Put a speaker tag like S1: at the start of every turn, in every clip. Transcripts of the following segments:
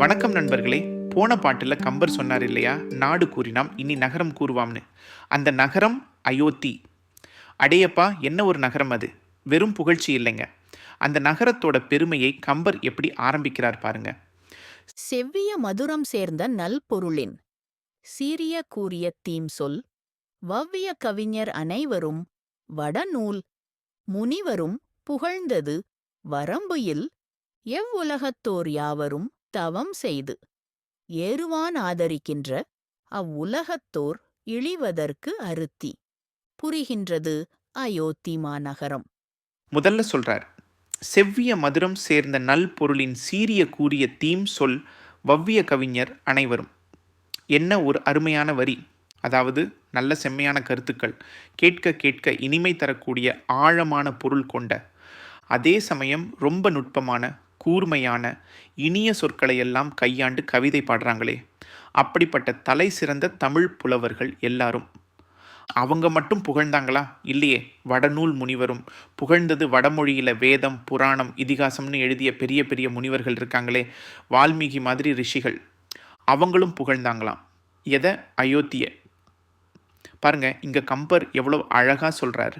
S1: வணக்கம் நண்பர்களே. போன பாட்டில் கம்பர் சொன்னார் இல்லையா? நாடு கூறினாம் இனி நகரம் கூறுவாம்னு. அந்த நகரம் அயோத்தி. அடையப்பா என்ன ஒரு நகரம் அது? வெறும் புகழ்ச்சி இல்லைங்க. அந்த நகரத்தோட பெருமையை கம்பர் எப்படி ஆரம்பிக்கிறார் பாருங்க.
S2: செவ்விய மதுரம் சேர்ந்த நல்பொருளின் சீரிய கூறிய தீம் சொல். வவ்விய கவிஞர் அனைவரும் வடநூல். முனிவரும் புகழ்ந்தது வரம்புயில். எவ்வுலகத்தோர் யாவரும் தவம் செய்து ஏறுவான் ஆதரிக்கின்ற அவ்வுலகத்தோர் இழிவதற்கு அருத்தி புரிகின்றது அயோத்தி மாநகரம்
S1: முதல்ல சொல்றார் செவ்விய மதுரம் சேர்ந்த நல் பொருளின் சீரிய கூறிய தீம் சொல் வவ்விய கவிஞர் அனைவரும். என்ன ஒரு அருமையான வரி. அதாவது நல்ல செம்மையான கருத்துக்கள். கேட்க கேட்க இனிமை தரக்கூடிய ஆழமான பொருள் கொண்ட அதே சமயம் ரொம்ப நுட்பமான கூர்மையான இனிய சொற்களை எல்லாம் கையாண்டு கவிதை பாடுறாங்களே. அப்படிப்பட்ட தலை சிறந்த தமிழ் புலவர்கள் எல்லாரும். அவங்க மட்டும் புகழ்ந்தாங்களா? இல்லையே வடநூல் முனிவரும். புகழ்ந்தது வடமொழியில் வேதம் புராணம் இதிகாசம்னு எழுதிய பெரிய பெரிய முனிவர்கள் இருக்காங்களே வால்மீகி மாதிரி ரிஷிகள். அவங்களும் புகழ்ந்தாங்களாம். எதை? அயோத்திய. பாருங்கள் இங்கே கம்பர் எவ்வளோ அழகாக சொல்கிறாரு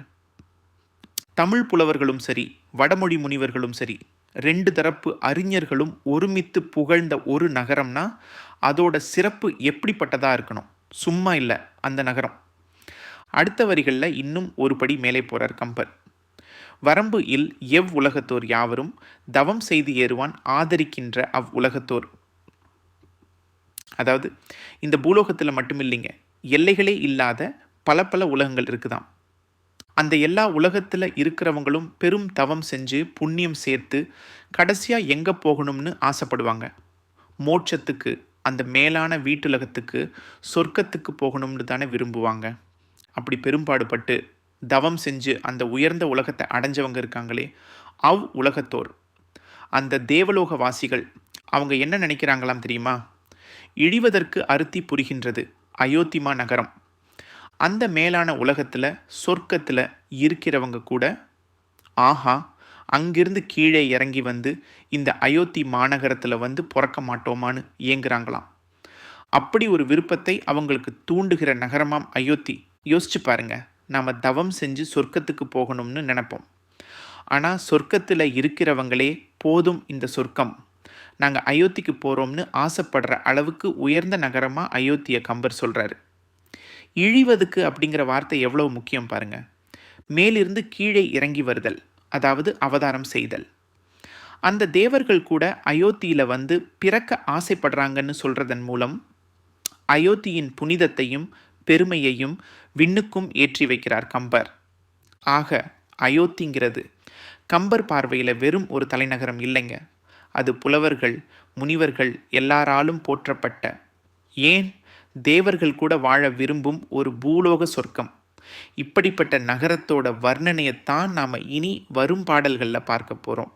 S1: தமிழ் புலவர்களும் சரி வடமொழி முனிவர்களும் சரி ரெண்டு தரப்பு அறிஞர்களும் ஒருமித்து புகழ்ந்த ஒரு நகரம்னா அதோட சிறப்பு எப்படிப்பட்டதாக இருக்கணும்? சும்மா இல்லை அந்த நகரம். அடுத்த வரிகளில் இன்னும் ஒரு படி மேலே போகிறார் கம்பர். வரம்பு இல் எவ் உலகத்தோர் யாவரும் தவம் செய்து ஏறுவான் ஆதரிக்கின்ற அவ் உலகத்தோர். அதாவது இந்த பூலோகத்தில் மட்டும் இல்லைங்க எல்லைகளே இல்லாத பல பல உலகங்கள் இருக்குதாம். அந்த எல்லா உலகத்தில் இருக்கிறவங்களும் பெரும் தவம் செஞ்சு புண்ணியம் சேர்த்து கடைசியாக எங்கே போகணும்னு ஆசைப்படுவாங்க? மோட்சத்துக்கு அந்த மேலான வீட்டுலகத்துக்கு சொர்க்கத்துக்கு போகணும்னு தானே விரும்புவாங்க. அப்படி பெரும்பாடுபட்டு தவம் செஞ்சு அந்த உயர்ந்த உலகத்தை அடைஞ்சவங்க இருக்காங்களே அவ் உலகத்தோர். அந்த தேவலோக வாசிகள் அவங்க என்ன நினைக்கிறாங்களாம் தெரியுமா? இழிவதற்கு அருத்தி புரிகின்றது அயோத்திமா நகரம். அந்த மேலான உலகத்தில் சொர்க்கத்தில் இருக்கிறவங்க கூட ஆஹா அங்கிருந்து கீழே இறங்கி வந்து இந்த அயோத்தி மாநகரத்தில் வந்து பிறக்க மாட்டோமான்னு ஏங்குறாங்களாம் அப்படி ஒரு விருப்பத்தை அவங்களுக்கு தூண்டுகிற நகரமாம் அயோத்தி. யோசிச்சு பாருங்க நாம் தவம் செஞ்சு சொர்க்கத்துக்கு போகணும்னு நினைப்போம். ஆனால் சொர்க்கத்தில் இருக்கிறவங்களே போதும் இந்த சொர்க்கம். நாங்கள் அயோத்திக்கு போகிறோம்னு ஆசைப்படுற அளவுக்கு உயர்ந்த நகரமாக அயோத்தியை கம்பர் சொல்கிறாரு இழிவதுக்கு அப்படிங்கிற வார்த்தை எவ்வளோ முக்கியம் பாருங்கள் மேலிருந்து கீழே இறங்கி வருதல் அதாவது அவதாரம் செய்தல். அந்த தேவர்கள் கூட அயோத்தியில் வந்து பிறக்க ஆசைப்படுறாங்கன்னு சொல்கிறதன் மூலம் அயோத்தியின் புனிதத்தையும் பெருமையையும் விண்ணுக்கும் ஏற்றி வைக்கிறார் கம்பர். ஆக அயோத்திங்கிறது கம்பர் பார்வையில் வெறும் ஒரு தலைநகரம் இல்லைங்க. அது புலவர்கள் முனிவர்கள் எல்லாராலும் போற்றப்பட்ட ஏன் தேவர்கள் கூட வாழ விரும்பும் ஒரு பூலோக சொர்க்கம். இப்படிப்பட்ட நகரத்தோட வர்ணனையைத்தான் நாம் இனி வரும் பாடல்களில் பார்க்க போகிறோம்